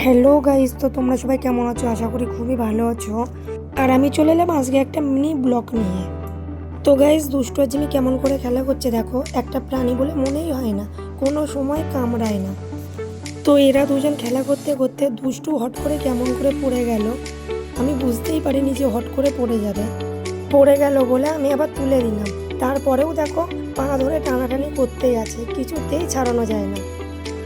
Hello guys তো তোমরা সবাই কেমন আছো? আশা করি খুবই ভালো আছো। আর আমি চলে এলাম আজকে একটা মিনি ব্লক নিয়ে। তো গাইজ দুষ্ট আর জিমি কেমন করে খেলা করছে দেখো একটা প্রাণী বলে মনেই হয় না কোনো সময় কামড়ায় না। তো এরা দুজন খেলা করতে করতে দুষ্টু হট করে কেমন করে পড়ে গেল আমি বুঝতেই পারিনি যে হট করে পড়ে যাবে। পড়ে গেল বলে আমি আবার তুলে দিলাম তারপরেও দেখো পা ধরে টানাটানি করতেই আছে, কিছুতেই ছাড়ানো যায় না।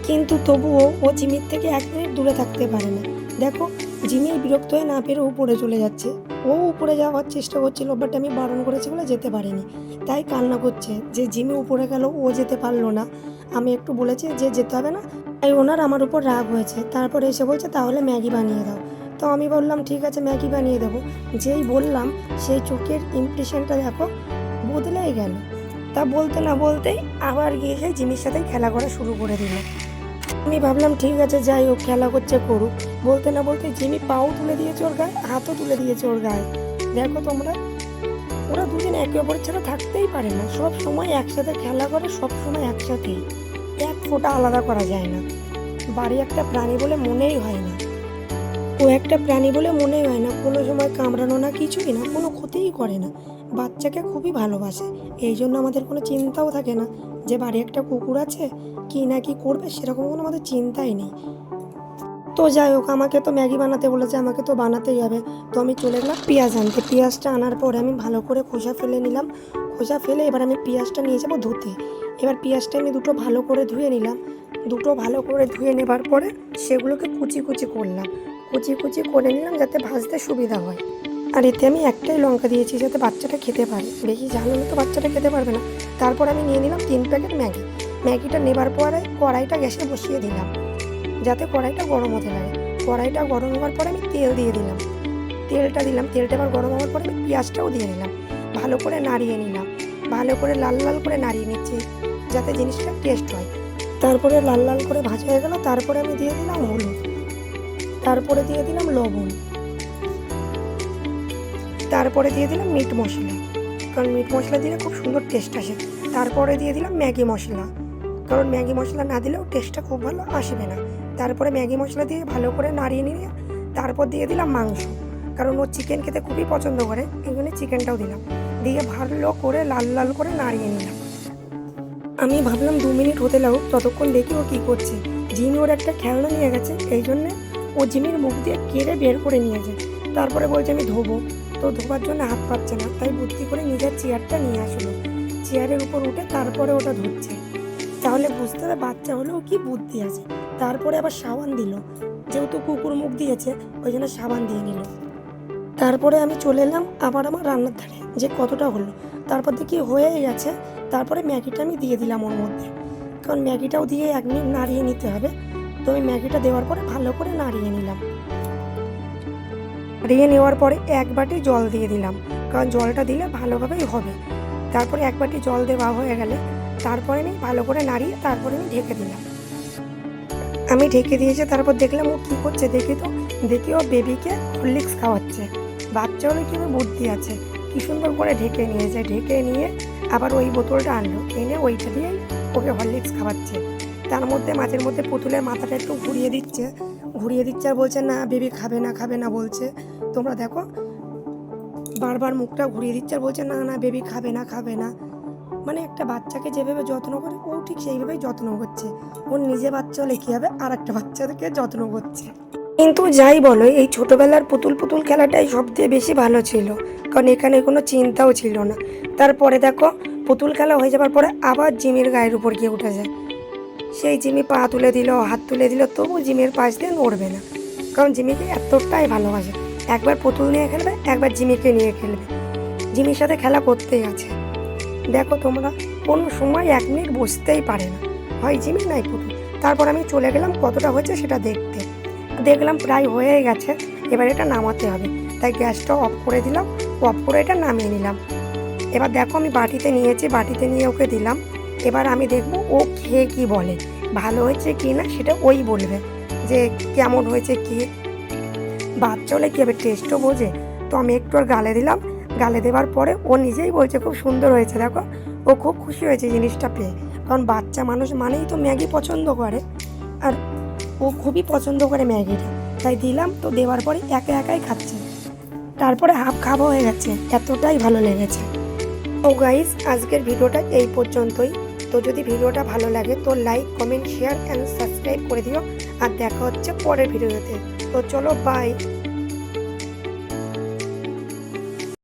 কিন্তু তবুও ও জিমির থেকে এক মিনিট দূরে থাকতে পারে না। দেখো, জিমি বিরক্ত হয়ে না পেরে উপরে চলে যাচ্ছে। ও উপরে যাওয়ার চেষ্টা করছিল বাট আমি বারণ করেছি বলে যেতে পারিনি। তাই কান্না করছে যে জিমি উপরে গেল, ও যেতে পারল না। আমি একটু বলেছি যে যেতে হবে না। তাই ওনার আমার উপর রাগ হয়েছে। তারপরে এসে বলছে, তাহলে ম্যাগি বানিয়ে দাও। তো আমি বললাম, ঠিক আছে, ম্যাগি বানিয়ে দেবো। যেই বললাম, সেই চোখের ইমপ্রেশনটা দেখো, বদলেই গেল। তা বলতে না বলতেই আবার গিয়ে সেই জিমির সাথেই খেলা করা শুরু করে দিল। আমি ভাবলাম, ঠিক আছে, যাই হোক, খেলা করছে করুক। বলতে না বলতে জিমি পাও তুলে দিয়েছে ওর গায়ে, হাতও তুলে দিয়েছে ওর গায়ে। দেখো তোমরা, ওরা দুজন একে অপরের ছাড়া থাকতেই পারে না। সব সময় একসাথে খেলা করে, সব সময় একসাথেই। এক ফোঁটা আলাদা করা যায় না। বাড়ি একটা প্রাণী বলে মনেই হয় না। ও একটা প্রাণী বলে মনে হয় না, কোনো সময় কামড়ানো না কিছুই না, কোনো ক্ষতিই করে না। বাচ্চাকে খুবই ভালোবাসে, এই জন্য আমাদের কোনো চিন্তাও থাকে না যে বাড়ি একটা কুকুর আছে, কি না কি করবে সেরকম কোনো আমাদের চিন্তাই নেই। তো যাই হোক, আমাকে তো ম্যাগি বানাতে বলেছে, আমাকে তো বানাতেই হবে। তো আমি চলে গেলাম পেঁয়াজ আনতে। পেঁয়াজটা আনার পরে আমি ভালো করে খোসা ফেলে নিলাম। খোসা ফেলে এবার আমি পেঁয়াজটা নিয়ে যাব ধুতে। এবার পেঁয়াজটা আমি দুটো ভালো করে ধুয়ে নিলাম। দুটো ভালো করে ধুয়ে নেবার পরে সেগুলোকে কুচি কুচি করলাম। কুচি কুচি করে নিলাম যাতে ভাজতে সুবিধা হয়। আর এতে আমি একটাই লঙ্কা দিয়েছি যাতে বাচ্চাটা খেতে পারে। বেশি হলে তো বাচ্চাটা খেতে পারবে না। তারপর আমি নিয়ে নিলাম তিন প্যাকেট ম্যাগি। ম্যাগিটা নেবার পরে কড়াইটা গ্যাসে বসিয়ে দিলাম। যাতে কড়াইটা গরম হতে লাগে। কড়াইটা গরম হওয়ার পরে আমি তেল দিয়ে দিলাম। তেলটা দিলাম। তেলটা আবার গরম হওয়ার পরে আমি পেঁয়াজটাও দিয়ে দিলাম। ভালো করে নাড়িয়ে নিলাম। ভালো করে লাল লাল করে নাড়িয়ে নিচ্ছি যাতে জিনিসটা টেস্ট হয়। তারপরে লাল লাল করে ভাজা হয়ে গেল। তারপরে আমি দিয়ে দিলাম হলুদ। তারপরে দিয়ে দিলাম লবণ। তারপরে দিয়ে দিলাম মিট মশলা। কারণ মিট মশলা দিলে খুব সুন্দর টেস্ট আসে। তারপরে দিয়ে দিলাম ম্যাগি মশলা। কারণ ম্যাগি মশলা না দিলেও টেস্টটা খুব ভালো আসবে না। তারপরে ম্যাগি মশলা দিয়ে ভালো করে নাড়িয়ে নিয়ে তারপর দিয়ে দিলাম মাংস। কারণ ও চিকেন খেতে খুবই পছন্দ করে এই জন্য চিকেনটাও দিলাম। দিয়ে ভালো করে লাল লাল করে নাড়িয়ে নিলাম। আমি ভাবলাম দু মিনিট হতে লাগুক, ততক্ষণ দেখি ও কী করছে। জিমি ওর একটা খেলনা নিয়ে গেছে এই জন্যে ও জিমির মুখ দিয়ে কেড়ে বের করে নিয়ে যায়। তারপরে বলছে, আমি ধোবো। তো ধোবার জন্য হাত পাচ্ছে না, তাই বুদ্ধি করে নিজের চেয়ারটা নিয়ে আসলো। চেয়ারের উপর উঠে তারপরে ওটা ধুচ্ছে তাহলে বুঝতে হবে, বাচ্চা হলেও কি বুদ্ধি আছে। তারপরে আবার সাবান দিল। যেহেতু কুকুর মুখ দিয়েছে, ওই জন্য সাবান দিয়ে নিল। তারপরে আমি চলে এলাম আবার আমার রান্নার ধারে, যে কতটা হলো। তারপর দেখি হয়েই গেছে তারপরে ম্যাগিটা আমি দিয়ে দিলাম ওর মধ্যে। কারণ ম্যাগিটাও দিয়ে এক মিনিট নাড়িয়ে নিতে হবে। তো আমি ম্যাগিটা দেওয়ার পরে ভালো করে নাড়িয়ে নিলাম। নাড়িয়ে নেওয়ার পরে এক বাটি জল দিয়ে দিলাম, কারণ জলটা দিলে ভালোভাবেই হবে। তারপরে এক বাটি জল দেওয়া হয়ে গেলে তারপরে আমি ভালো করে নাড়িয়ে তারপরে আমি ঢেকে দিলাম। আমি ঢেকে দিয়েছি, তারপর দেখলাম ও কী করছে দেখি তো, দেখি ও বেবিকে হরলিক্স খাওয়াচ্ছে। বাচ্চা হলে কীভাবে বুদ্ধি আছে, কি সুন্দর করে ঢেকে নিয়েছে, ঢেকে নিয়ে আবার ওই বোতলটা আনলো, এনে ওইটা দিয়েই ওকে হরলিক্স খাওয়াচ্ছে। তার মধ্যে মাঝের মধ্যে পুতুলের মাথাটা একটু ঘুরিয়ে দিচ্ছে। ঘুরিয়ে দিচ্ছে আর বলছে, না বেবি খাবে না খাবে না, বলছে। তোমরা দেখো, বারবার মুখটা ঘুরিয়ে দিচ্ছে আর বলছে, না না, বেবি খাবে না খাবে না। মানে একটা বাচ্চাকে যেভাবে যত্ন করে, ও ঠিক সেইভাবেই যত্ন করছে। ওর নিজে বাচ্চা হলে কী হবে? আর একটা বাচ্চাকে যত্ন করছে। কিন্তু যাই বলো, এই ছোটোবেলার পুতুল পুতুল খেলাটাই সবচেয়ে বেশি ভালো ছিল। কারণ এখানে কোনো চিন্তাও ছিল না। তারপরে দেখো, পুতুল খেলা হয়ে যাবার পরে আবার জিমের গায়ের উপর গিয়ে উঠে যায়। সেই জিমি পা তুলে দিল, হাত তুলে দিল, তবু জিমের পাশ দিয়ে নড়বে না। কারণ জিমিকে এতটাই ভালোবাসে। একবার পুতুল নিয়ে খেলবে, একবার জিমিকে নিয়ে খেলবে। জিমির সাথে খেলা করতেই আছে। দেখো তোমরা, কোনো সময় এক মিনিট বসতেই পারে না। হয় জিমি নাই পুতুল। তারপর আমি চলে গেলাম, কতটা হয়েছে সেটা দেখতে। দেখলাম প্রায় হয়ে গেছে, এবার এটা নামাতে হবে। তাই গ্যাসটা অফ করে দিলাম, অফ করে এটা নামিয়ে নিলাম। এবার দেখো আমি বাটিতে নিয়েছি, বাটিতে নিয়ে ওকে দিলাম। এবার আমি দেখব ও খেয়ে কি বলে। ভালো হয়েছে কি না সেটা ওই বলবে যে, কেমন হয়েছে কি? বাচ্চা হলে কী হবে টেস্টও বোঝে। তো আমি একটু ওর গালে দিলাম। গালে দেওয়ার পরে ও নিজেই বলছে, খুব সুন্দর হয়েছে, দেখো। ও খুব খুশি হয়েছে জিনিসটা পেয়ে। কারণ বাচ্চা মানুষ মানেই তো ম্যাগি পছন্দ করে। আর ও খুবই পছন্দ করে ম্যাগিটা। তাই দিলাম, তো দেওয়ার পরে একা একাই খাচ্ছে। তারপরে হাফ খাওয়া হয়ে গেছে। এতটাই ভালো লেগেছে। ও গাইস আজকের ভিডিওটা এই পর্যন্তই। তো যদি ভিডিওটা ভালো লাগে তো like comment share and subscribe করে দিও। আর দেখা হচ্ছে পরের ভিডিওতে। তো চলো বাই